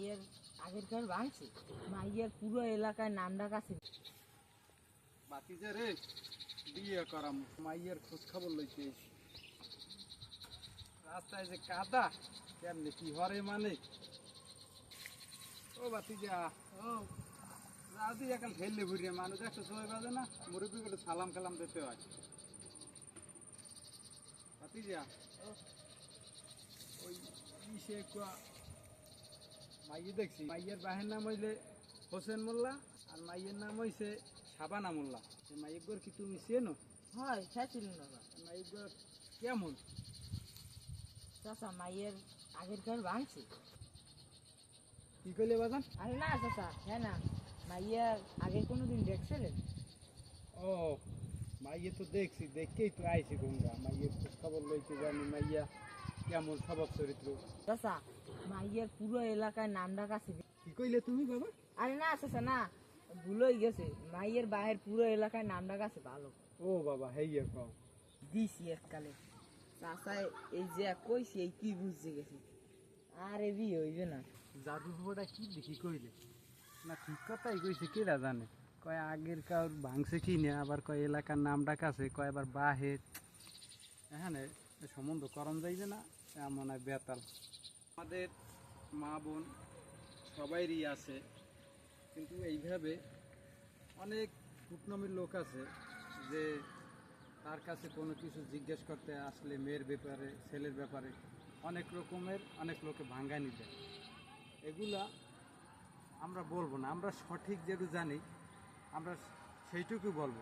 মাইয়ের আগের ঘর ভাঙছে। মাইয়ের পুরো এলাকায় নাম ডাক আছে বাতিজা রে বিয়ে করাম। মাইয়ের খোঁজ খবর লইতে রাস্তায় যে কাদা কেমনে কি হরে মানে? ও বাতিজা ও রাজি একাল খেললে ঘুরিয়ে মানুষ। একশো সময় বাজে না মুরব্বী করে সালাম কালাম দিতে হয়। বাতিজা ও, ওই ইসে মাইয়ে দেখছি। মাইয়ের বাহের নাম হইলে হোসেন মোল্লা আর মাইয়ের নাম হইছে সাবানা মোল্লা। মাইয়ের ঘর কি তুমি চেনো? হয় খেয়েছিল না মাইয়ের কেমন? চাচা মাইয়ের আগের ঘর ভাঙছে। কি কইলে বাজান? আরে না চাচা হ্যাঁ না। মাইয়ার আগে কোনোদিন দেখছিলেন? ও মাইয়ে তো দেখছি দেখেই তো আইছি গঙ্গা মাইয়ের খোঁজ খবর লইতে জানি মাইয়া। কেমন স্বভাব চরিত্র? চাচা মাইয়ের পুরো এলাকায় নাম ডাক আছে। কি কইলে তুমি বাবা? আরে না চাচা না ভুল হয়ে গেছে। মাইয়ের বাহের পুরো এলাকায় নাম ডাক আছে ভালো। ও বাবা হেইয়া কও। দিছি এককালে। চাচাই এই যে কইছি এই কি বুঝতে গেছি। আরে বিয়ে হইবে না। জাদু বাবাটা কি দেখি কইলে? না ঠিক কথাই কইছে কেরা জানে? কয় আগের কার ভাঙছে কি না আবার কয় এলাকার নাম ডাক আছে কয় আবার বাহে হ্যাঁ সম্বন্ধ করম যাইবে না। এমন হয় বেতাল। আমাদের মা বোন সবাইরই আছে, কিন্তু এইভাবে অনেক কুটনমির লোক আছে যে তার কাছে কোনো কিছু জিজ্ঞেস করতে আসলে মেয়ের ব্যাপারে, ছেলের ব্যাপারে অনেক রকমের, অনেক লোকে ভাঙ্গানি দেয় এগুলা আমরা বলব না, আমরা সঠিক যেটু জানি, আমরা সেইটুকু বলব।